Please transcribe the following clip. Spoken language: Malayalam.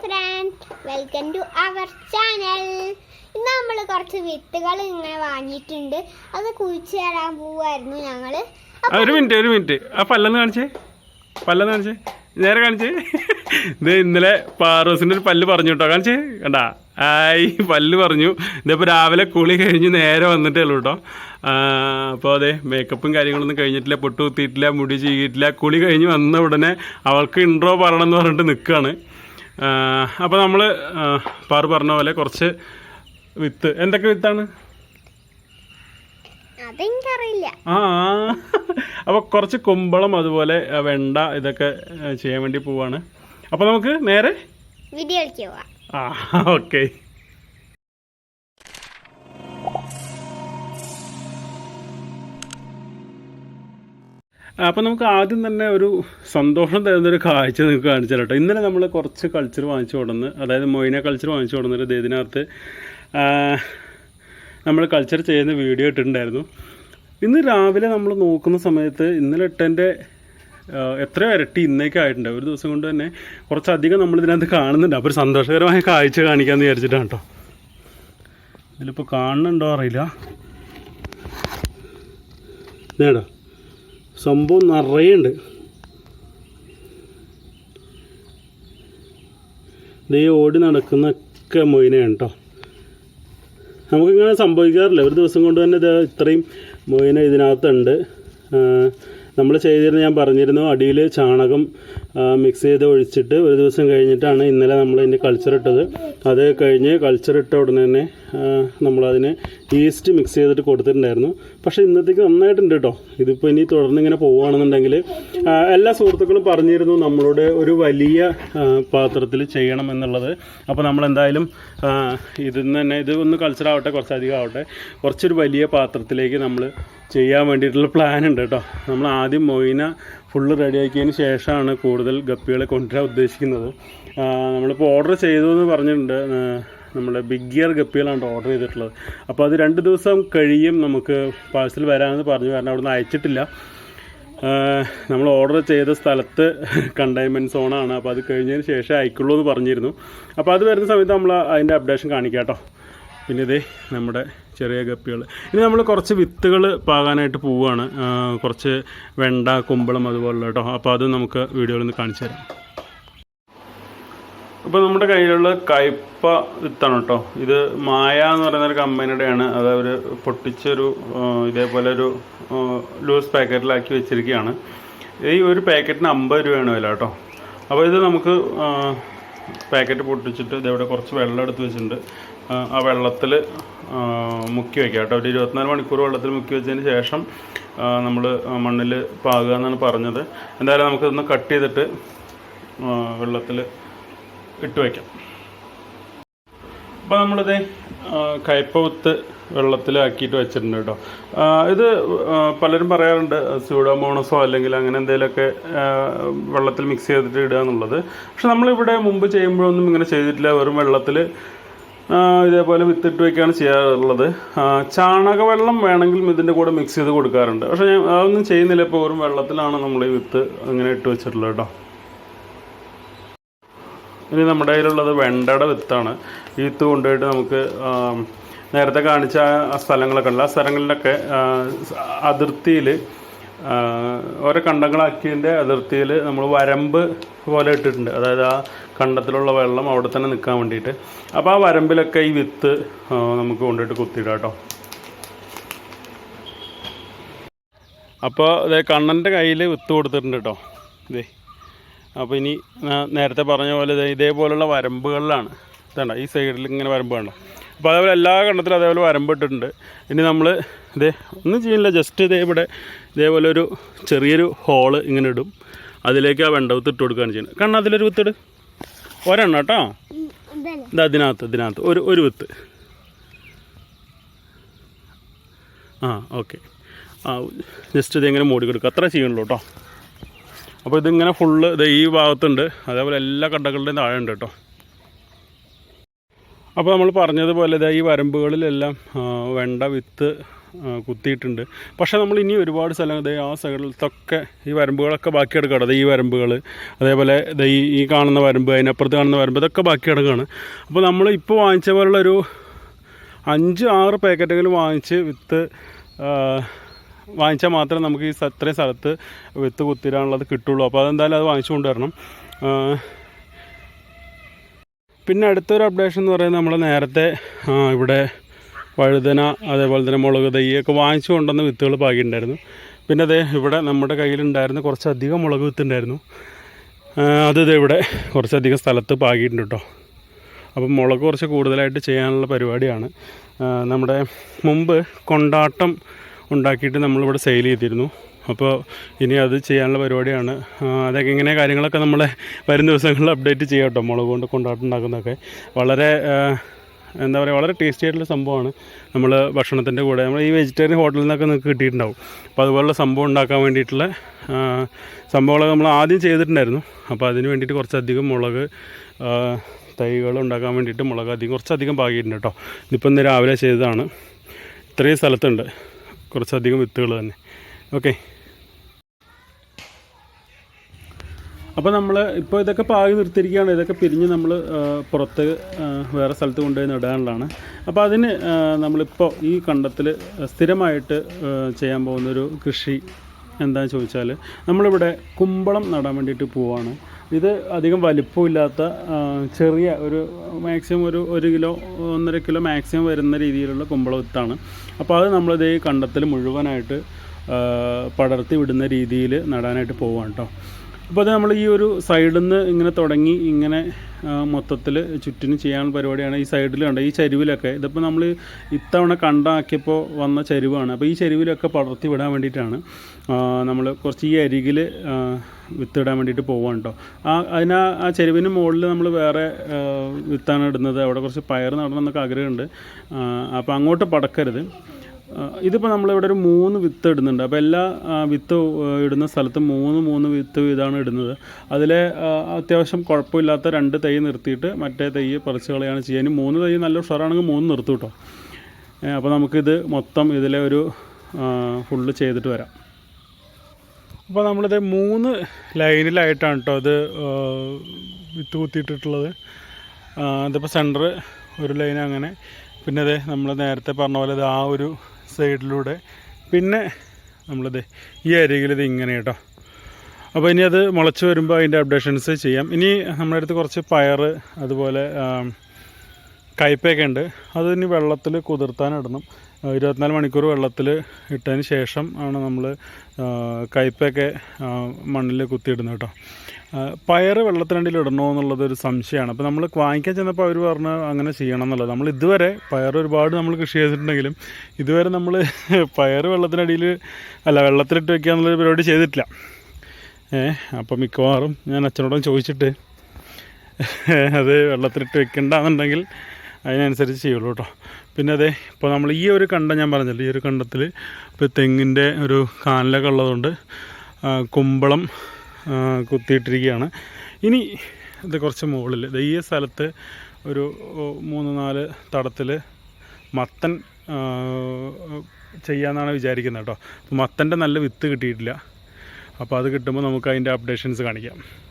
Friend welcome to our channel ഇന്ന് നമ്മൾ കുറച്ച് വിത്തുകൾ ഇങ്ങനെ വാങ്ങിയിട്ടുണ്ട്. അത് കുഴിച്ചു തരാൻ പോവായിരുന്നു ഞങ്ങൾ. ഒരു മിനിറ്റ് ഒരു മിനിറ്റ്. ആ പല്ലെന്ന് കാണിച്ചേ. പല്ലെന്ന് കാണിച്ചേ. നേരെ കാണിച്ചേ. ഇത് ഇന്നലെ പാറോസിന്റെ ഒരു പല്ല് പറഞ്ഞു കേട്ടോ. കാണിച്ചേ. കണ്ടാ? ആയി പല്ല് പറഞ്ഞു. ഇതിപ്പോൾ രാവിലെ കുളി കഴിഞ്ഞ് നേരെ വന്നിട്ടേ ഉള്ളൂ കേട്ടോ. അപ്പോൾ അതെ മേക്കപ്പും കാര്യങ്ങളൊന്നും കഴിഞ്ഞിട്ടില്ല. പൊട്ട് കുത്തിയിട്ടില്ല മുടി ചീകിയിട്ടില്ല. കുളി കഴിഞ്ഞ് വന്ന ഉടനെ അവൾക്ക് ഇൻട്രോ പറയണം എന്ന് പറഞ്ഞിട്ട് നിൽക്കുകയാണ് അപ്പോൾ നമ്മൾ പാറു പറഞ്ഞ പോലെ കുറച്ച് വിത്ത്. എന്തൊക്കെ വിത്താണ്? അതെനിക്കറിയില്ല. ആ അപ്പോൾ കുറച്ച് കുമ്പളം അതുപോലെ വെണ്ട ഇതൊക്കെ ചെയ്യാൻ വേണ്ടി പോവാണ്. അപ്പോൾ നമുക്ക് നേരെ ആ ഓക്കെ. അപ്പോൾ നമുക്ക് ആദ്യം തന്നെ ഒരു സന്തോഷം തരുന്നൊരു കാഴ്ച നിങ്ങൾക്ക് കാണിച്ചു തരാം കേട്ടോ ഇന്നലെ നമ്മൾ കുറച്ച് കൾച്ചർ വാങ്ങിച്ചു കൊടുന്ന് അതായത് മൊയിന കൾച്ചർ വാങ്ങിച്ചു കൊടുന്നൊരു ഇതിനകത്ത് നമ്മൾ കൾച്ചർ ചെയ്യുന്ന വീഡിയോ ഇട്ടിട്ടുണ്ടായിരുന്നു. ഇന്ന് രാവിലെ നമ്മൾ നോക്കുന്ന സമയത്ത് ഇന്നലെ ഇട്ടതിന്റെ എത്ര ഇരട്ടി ഇന്നേക്ക് ആയിട്ടുണ്ട്. ഒരു ദിവസം കൊണ്ട് തന്നെ കുറച്ചധികം നമ്മൾ ഇതിനകത്ത് കാണുന്നുണ്ട്. അപ്പോൾ ഒരു സന്തോഷകരമായ കാഴ്ച കാണിക്കാമെന്ന് വിചാരിച്ചിട്ടാണ് കേട്ടോ ഇതിലിപ്പോൾ കാണുന്നുണ്ടോ അറിയില്ല. ഇതേടാ സംഭവം നിറയുണ്ട്. ദൈവം ഓടി നടക്കുന്നൊക്കെ മൊയിനയാണ് കേട്ടോ നമുക്കിങ്ങനെ സംഭവിക്കാറില്ല. ഒരു ദിവസം കൊണ്ട് തന്നെ ഇത് ഇത്രയും മൊയിന ഇതിനകത്തുണ്ട്. നമ്മൾ ചെയ്തിരുന്ന ഞാൻ പറഞ്ഞിരുന്നു അടിയിൽ ചാണകം മിക്സ് ചെയ്ത് ഒഴിച്ചിട്ട് ഒരു ദിവസം കഴിഞ്ഞിട്ടാണ് ഇന്നലെ നമ്മൾ ഇതിന്റെ കൾച്ചർ ഇട്ടത്. അത് കഴിഞ്ഞ് കൾച്ചർ ഇട്ട ഉടനെ തന്നെ നമ്മളതിന് ഈസ്റ്റ് മിക്സ് ചെയ്തിട്ട് കൊടുത്തിട്ടുണ്ടായിരുന്നു. പക്ഷേ ഇന്നത്തേക്ക് നന്നായിട്ടുണ്ട് കേട്ടോ ഇതിപ്പോൾ ഇനി തുടർന്ന് ഇങ്ങനെ പോവുകയാണെന്നുണ്ടെങ്കിൽ എല്ലാ സുഹൃത്തുക്കളും പറഞ്ഞിരുന്നു നമ്മളോട് ഒരു വലിയ പാത്രത്തിൽ ചെയ്യണം എന്നുള്ളത്. അപ്പോൾ നമ്മൾ എന്തായാലും നിന്ന് തന്നെ ഇത് ഒന്ന് കൾച്ചർ ആവട്ടെ കുറച്ചധികം ആവട്ടെ. കുറച്ചൊരു വലിയ പാത്രത്തിലേക്ക് നമ്മൾ ചെയ്യാൻ വേണ്ടിയിട്ടുള്ള പ്ലാൻ ഉണ്ട് കേട്ടോ നമ്മൾ ആദ്യം മൊയിന ഫുള്ള് റെഡിയാക്കിയതിന് ശേഷമാണ് കൂടുതൽ ഗപ്പികളെ കൊണ്ടുവരാൻ ഉദ്ദേശിക്കുന്നത്. നമ്മളിപ്പോൾ ഓർഡർ ചെയ്തു എന്ന് പറഞ്ഞിട്ടുണ്ട്. നമ്മുടെ ബിഗ് ഗിയർ ഗപ്പികളാണ് ഓർഡർ ചെയ്തിട്ടുള്ളത്. അപ്പോൾ അത് രണ്ട് ദിവസം കഴിയും നമുക്ക് പാഴ്സൽ വരാമെന്ന് പറഞ്ഞു. കാരണം അവിടുന്ന് അയച്ചിട്ടില്ല. നമ്മൾ ഓർഡർ ചെയ്ത സ്ഥലത്ത് കണ്ടെയ്ൻമെന്റ് സോണാണ് അപ്പോൾ അത് കഴിഞ്ഞതിന് ശേഷം അയക്കുള്ളൂ എന്ന് പറഞ്ഞിരുന്നു. അപ്പോൾ അത് വരുന്ന സമയത്ത് നമ്മൾ അതിന്റെ അപ്ഡേഷൻ കാണിക്കാം കേട്ടോ. പിന്നെ ഇതേ നമ്മുടെ ചെറിയ ഗപ്പികൾ ഇനി നമ്മൾ കുറച്ച് വിത്തുകൾ പാകാനായിട്ട് പോവുകയാണ്. കുറച്ച് വെണ്ട കുമ്പളം അതുപോലുള്ള കേട്ടോ. അപ്പോൾ അത് നമുക്ക് വീഡിയോയിൽ നിന്ന് കാണിച്ചു തരാം. അപ്പോൾ നമ്മുടെ കയ്യിലുള്ള കയ്പ വിത്താണ് കേട്ടോ ഇത് മായ എന്ന് പറയുന്ന ഒരു കമ്പനിയുടെയാണ്. അത് അവർ പൊട്ടിച്ചൊരു ഇതേപോലെ ഒരു ലൂസ് പാക്കറ്റിലാക്കി വെച്ചിരിക്കുകയാണ്. ഈ ഒരു പാക്കറ്റിന് അമ്പത് രൂപയാണ് വില കേട്ടോ അപ്പോൾ ഇത് നമുക്ക് പാക്കറ്റ് പൊട്ടിച്ചിട്ട് ഇതേവിടെ കുറച്ച് വെള്ളം എടുത്ത് വെച്ചിട്ടുണ്ട്. ആ, വെള്ളത്തിൽ മുക്കി വയ്ക്കുക കേട്ടോ ഒരു ഇരുപത്തിനാല് മണിക്കൂർ വെള്ളത്തിൽ മുക്കി വെച്ചതിന് ശേഷം നമ്മൾ മണ്ണിൽ പാകുക എന്നാണ് പറഞ്ഞത്. എന്തായാലും നമുക്കിതൊന്ന് കട്ട് ചെയ്തിട്ട് വെള്ളത്തിൽ ഇട്ട് വയ്ക്കാം അപ്പോൾ നമ്മളിത് വെള്ളത്തിൽ വെള്ളത്തിലാക്കിയിട്ട് വെച്ചിട്ടുണ്ട് കേട്ടോ. ഇത് പലരും പറയാറുണ്ട് സ്യൂഡോമോണസോ അല്ലെങ്കിൽ അങ്ങനെ എന്തെങ്കിലുമൊക്കെ വെള്ളത്തിൽ മിക്സ് ചെയ്തിട്ട് ഇടുക എന്നുള്ളത്. പക്ഷെ നമ്മളിവിടെ മുമ്പ് ചെയ്യുമ്പോഴൊന്നും ഇങ്ങനെ ചെയ്തിട്ടില്ല. വെറും വെള്ളത്തിൽ ഇതേപോലെ വിത്തിട്ട് വയ്ക്കുകയാണ് ചെയ്യാറുള്ളത്. ചാണകവെള്ളം വേണമെങ്കിലും ഇതിന്റെ കൂടെ മിക്സ് ചെയ്ത് കൊടുക്കാറുണ്ട്. പക്ഷേ ഞാൻ അതൊന്നും ചെയ്യുന്നില്ല. ഇപ്പോൾ വെറും വെള്ളത്തിലാണ് നമ്മൾ ഈ വിത്ത് അങ്ങനെ ഇട്ട് വെച്ചിട്ടുള്ളത് കേട്ടോ. ഇനി നമ്മുടെ കയ്യിലുള്ളത് വെണ്ടയുടെ വിത്താണ്. ഈ വിത്ത് കൊണ്ടുപോയിട്ട് നമുക്ക് നേരത്തെ കാണിച്ച സ്ഥലങ്ങളൊക്കെ ഉണ്ട്. ആ സ്ഥലങ്ങളിലൊക്കെ അതിർത്തിയിൽ ഓരോ കണ്ടങ്ങളാക്കിയതിന്റെ അതിർത്തിയിൽ നമ്മൾ വരമ്പ് പോലെ ഇട്ടിട്ടുണ്ട്. അതായത് ആ കണ്ടത്തിലുള്ള വെള്ളം അവിടെ തന്നെ നിൽക്കാൻ വേണ്ടിയിട്ട്. അപ്പോൾ ആ വരമ്പിലൊക്കെ ഈ വിത്ത് നമുക്ക് കൊണ്ടുപോയിട്ട് കുത്തിയിടാം കേട്ടോ. അപ്പോൾ അതെ കണ്ണന്റെ കയ്യിൽ വിത്ത് കൊടുത്തിട്ടുണ്ട് കേട്ടോ. ഇതേ അപ്പോൾ ഇനി നേരത്തെ പറഞ്ഞ പോലെ ഇതേപോലുള്ള വരമ്പുകളിലാണ്. ഇതേണ്ട ഈ സൈഡിൽ ഇങ്ങനെ വരമ്പ് വേണ്ട അപ്പോൾ അതേപോലെ എല്ലാ കണ്ടത്തിലും അതേപോലെ വരമ്പ് ഇട്ടിട്ടുണ്ട്. ഇനി നമ്മൾ ഇതേ ഒന്നും ചെയ്യില്ല ജസ്റ്റ് ഇതേ ഇവിടെ ഇതേപോലെ ഒരു ചെറിയൊരു ഹോൾ ഇങ്ങനെ ഇടും. അതിലേക്ക് ആ വെണ്ട വിത്ത് ഇട്ട് കൊടുക്കുകയാണ് ചെയ്യുന്നത്. കണ്ണ അതിലൊരു വിത്തിട് ഒരെണ്ണം കേട്ടോ? ഇത് അതിനകത്ത് ഇതിനകത്ത് ഒരു ഒരു വിത്ത്. ആ ഓക്കെ ആ ജസ്റ്റ് ഇതിങ്ങനെ മൂടി കൊടുക്കുക അത്ര ചെയ്യണുള്ളൂ കേട്ടോ. അപ്പോൾ ഇതിങ്ങനെ ഫുള്ള് ഇത് ഈ ഭാഗത്തുണ്ട്. അതേപോലെ എല്ലാ കണ്ടകളുടെയും താഴെ ഉണ്ട് കേട്ടോ. അപ്പോൾ നമ്മൾ പറഞ്ഞതുപോലെ ഇതാ ഈ വരമ്പുകളിലെല്ലാം വെണ്ട വിത്ത് കുത്തിയിട്ടുണ്ട്. പക്ഷേ നമ്മൾ ഇനി ഒരുപാട് ദേ ആ സ്ഥലത്തൊക്കെ ഈ വരമ്പുകളൊക്കെ ബാക്കി കിടക്കുകയാണ് ദേ ഈ വരമ്പുകൾ അതേപോലെ ദേ ഈ കാണുന്ന വരമ്പ് അതിനപ്പുറത്ത് കാണുന്ന വരമ്പ് ഇതൊക്കെ ബാക്കി കിടക്കുകയാണ് അപ്പോൾ നമ്മൾ ഇപ്പോൾ വാങ്ങിച്ച പോലുള്ളൊരു അഞ്ച് ആറ് പാക്കറ്റെങ്കിലും വാങ്ങിച്ച് വിത്ത് വാങ്ങിച്ചാൽ മാത്രമേ നമുക്ക് ഈ അത്രയും സ്ഥലത്ത് വിത്ത് കുത്തിരാനുള്ളത് കിട്ടുള്ളൂ. അപ്പോൾ അതെന്തായാലും അത് വാങ്ങിച്ചു കൊണ്ടുവരണം. പിന്നെ അടുത്തൊരു അപ്ഡേഷൻ എന്ന് പറയുന്നത് നമ്മൾ നേരത്തെ ഇവിടെ വഴുതന അതേപോലെ തന്നെ മുളക് തൈയൊക്കെ വാങ്ങിച്ചു കൊണ്ടുവന്ന വിത്തുകൾ പാകിയിട്ടുണ്ടായിരുന്നു. പിന്നെ അതേ ഇവിടെ നമ്മുടെ കയ്യിലുണ്ടായിരുന്ന കുറച്ചധികം മുളക് വിത്തുണ്ടായിരുന്നു. അത് ഇവിടെ കുറച്ചധികം സ്ഥലത്ത് പാകിയിട്ടുണ്ട് കേട്ടോ. അപ്പം മുളക് കുറച്ച് കൂടുതലായിട്ട് ചെയ്യാനുള്ള പരിപാടിയാണ്. നമ്മുടെ മുമ്പ് കൊണ്ടാട്ടം ഉണ്ടാക്കിയിട്ട് നമ്മളിവിടെ സെയിൽ ചെയ്തിരുന്നു. അപ്പോൾ ഇനി അത് ചെയ്യാനുള്ള പരിപാടിയാണ്. അതൊക്കെ ഇങ്ങനെ കാര്യങ്ങളൊക്കെ നമ്മൾ വരും ദിവസങ്ങളിൽ അപ്ഡേറ്റ് ചെയ്യാം കേട്ടോ. മുളക് കൊണ്ട് കൊണ്ടാട്ടുണ്ടാക്കുന്നതൊക്കെ വളരെ എന്താ പറയുക വളരെ ടേസ്റ്റി ആയിട്ടുള്ള സംഭവമാണ് നമ്മൾ ഭക്ഷണത്തിന്റെ കൂടെ. നമ്മൾ ഈ വെജിറ്റേറിയൻ ഹോട്ടലിൽ നിന്നൊക്കെ നിങ്ങൾക്ക് കിട്ടിയിട്ടുണ്ടാവും. അപ്പോൾ അതുപോലുള്ള സംഭവം ഉണ്ടാക്കാൻ വേണ്ടിയിട്ടുള്ള സംഭവങ്ങളൊക്കെ നമ്മൾ ആദ്യം ചെയ്തിട്ടുണ്ടായിരുന്നു. അപ്പോൾ അതിന് വേണ്ടിയിട്ട് കുറച്ചധികം മുളക് തൈകൾ ഉണ്ടാക്കാൻ വേണ്ടിയിട്ട് മുളക് അധികം കുറച്ചധികം പാകിയിട്ടുണ്ട് കേട്ടോ. ഇന്നിപ്പം ഇന്ന് രാവിലെ ചെയ്തതാണ്. ഇത്രയും സ്ഥലത്തുണ്ട്. കുറച്ചധികം വിത്തുകൾ തന്നെ. ഓക്കെ അപ്പോൾ നമ്മൾ ഇപ്പോൾ ഇതൊക്കെ പാകി നിർത്തിയിരിക്കുകയാണ്. ഇതൊക്കെ പിരിഞ്ഞ് നമ്മൾ പുറത്ത് വേറെ സ്ഥലത്ത് കൊണ്ടുപോയി നടാനുള്ളതാണ്. അപ്പോൾ അതിന് നമ്മളിപ്പോൾ ഈ കണ്ടത്തിൽ സ്ഥിരമായിട്ട് ചെയ്യാൻ പോകുന്നൊരു കൃഷി എന്താണെന്ന് ചോദിച്ചാൽ നമ്മളിവിടെ കുമ്പളം നടാൻ വേണ്ടിയിട്ട് പോവാണ്. ഇത് അധികം വലിപ്പമില്ലാത്ത ചെറിയ ഒരു മാക്സിമം ഒരു ഒരു കിലോ ഒന്നര കിലോ മാക്സിമം വരുന്ന രീതിയിലുള്ള കുമ്പള വിത്താണ്. അപ്പോൾ അത് നമ്മളിത് കണ്ടത്തിൽ മുഴുവനായിട്ട് പടർത്തി വിടുന്ന രീതിയിൽ നടാനായിട്ട് പോവാണ് കേട്ടോ അപ്പോൾ അത് നമ്മൾ ഈ ഒരു സൈഡിൽ നിന്ന് ഇങ്ങനെ തുടങ്ങി ഇങ്ങനെ മൊത്തത്തിൽ ചുറ്റിന് ചെയ്യാനുള്ള പരിപാടിയാണ് ഈ സൈഡിൽ കണ്ട? ഈ ചരിവിലൊക്കെ. ഇതിപ്പോൾ നമ്മൾ ഇത്തവണ കണ്ടാക്കിയപ്പോൾ വന്ന ചരിവാണ്. അപ്പോൾ ഈ ചരിവിലൊക്കെ പടർത്തി വിടാൻ വേണ്ടിയിട്ടാണ് നമ്മൾ കുറച്ച് ഈ അരികിൽ വിത്തിടാൻ വേണ്ടിയിട്ട് പോവാണ് കേട്ടോ ആ അതിനാ ആ- ചെരുവിന് മുകളിൽ നമ്മൾ വേറെ വിത്താണ് ഇടുന്നത്. അവിടെ കുറച്ച് പയർ നടണം എന്നൊക്കെ ആഗ്രഹമുണ്ട്. അപ്പോൾ അങ്ങോട്ട് പടക്കരുത്. ഇതിപ്പോൾ നമ്മളിവിടെ ഒരു മൂന്ന് വിത്ത് ഇടുന്നുണ്ട്. അപ്പോൾ എല്ലാ വിത്ത് ഇടുന്ന സ്ഥലത്തും മൂന്ന് മൂന്ന് വിത്ത് ഇതാണ് ഇടുന്നത്. അതിലെ അത്യാവശ്യം കുഴപ്പമില്ലാത്ത രണ്ട് തൈ നിർത്തിയിട്ട് മറ്റേ തൈ പറിച്ച് കളയാണ് ചെയ്യുക. ഇനി മൂന്ന് തൈ നല്ല ഉഷാറാണെങ്കിൽ മൂന്ന് നിർത്തും കേട്ടോ. അപ്പോൾ നമുക്കിത് മൊത്തം ഇതിലെ ഒരു ഫുള്ള് ചെയ്തിട്ട് വരാം. അപ്പോൾ നമ്മളിത് മൂന്ന് ലൈനിലായിട്ടാണ് കേട്ടോ അത് വിത്ത് കുത്തിയിട്ടിട്ടുള്ളത്. അതിപ്പോൾ സെന്റർ ഒരു ലൈൻ അങ്ങനെ. പിന്നെ അതെ നമ്മൾ നേരത്തെ പറഞ്ഞ പോലെ ഇത് ആ ഒരു സൈഡിലൂടെ. പിന്നെ നമ്മളിത് ഈ അരികിൽ ഇത് ഇങ്ങനെ കേട്ടോ. അപ്പോൾ ഇനി അത് മുളച്ച് വരുമ്പോൾ അതിന്റെ അപ്ഡേഷൻസ് ചെയ്യാം. ഇനി നമ്മുടെ അടുത്ത് കുറച്ച് പയർ അതുപോലെ കയ്പയൊക്കെ ഉണ്ട്. അത് ഇനി വെള്ളത്തിൽ കുതിർത്താനിടണം ഇരുപത്തിനാല് മണിക്കൂർ വെള്ളത്തിൽ ഇട്ടതിന് ശേഷം ആണ് നമ്മൾ കയ്പയൊക്കെ മണ്ണിൽ കുത്തിയിടുന്നത് കേട്ടോ. ആ, പയറ് വെള്ളത്തിനടിയിൽ ഇടണോ എന്നുള്ളത് ഒരു സംശയമാണ്. അപ്പോൾ നമ്മൾ വാങ്ങിക്കാൻ ചെന്നപ്പോൾ അവർ പറഞ്ഞു അങ്ങനെ ചെയ്യണം എന്നുള്ളത്. നമ്മൾ ഇതുവരെ പയർ ഒരുപാട് നമ്മൾ കൃഷി ചെയ്തിട്ടുണ്ടെങ്കിലും ഇതുവരെ നമ്മൾ പയർ വെള്ളത്തിനടിയിൽ അല്ല വെള്ളത്തിലിട്ട് വെക്കുക എന്നുള്ളൊരു പരിപാടി ചെയ്തിട്ടില്ല. ഏ അപ്പോൾ മിക്കവാറും ഞാൻ അച്ഛനോടും ചോദിച്ചിട്ട് അത് വെള്ളത്തിലിട്ട് വെക്കണ്ടെന്നുണ്ടെങ്കിൽ അതിനനുസരിച്ച് ചെയ്യുള്ളൂ കേട്ടോ. പിന്നെ അതെ ഇപ്പോൾ നമ്മൾ ഈ ഒരു കണ്ടം ഞാൻ പറഞ്ഞല്ലോ ഈ ഒരു കണ്ടത്തിൽ ഇപ്പോൾ തെങ്ങിന്റെ ഒരു കാനലൊക്കെ ഉള്ളതുകൊണ്ട് കുമ്പളം കുത്തിയിട്ടിരിക്കുകയാണ്. ഇനി ഇത് കുറച്ച് മുകളിൽ. ഈ സ്ഥലത്ത് ഒരു മൂന്ന് നാല് തടത്തിൽ മത്തൻ ചെയ്യാമെന്നാണ് വിചാരിക്കുന്നത് കേട്ടോ. മത്തന്റെ നല്ല വിത്ത് കിട്ടിയിട്ടില്ല. അപ്പോൾ അത് കിട്ടുമ്പോൾ നമുക്ക് അതിന്റെ അപ്ഡേഷൻസ് കാണിക്കാം.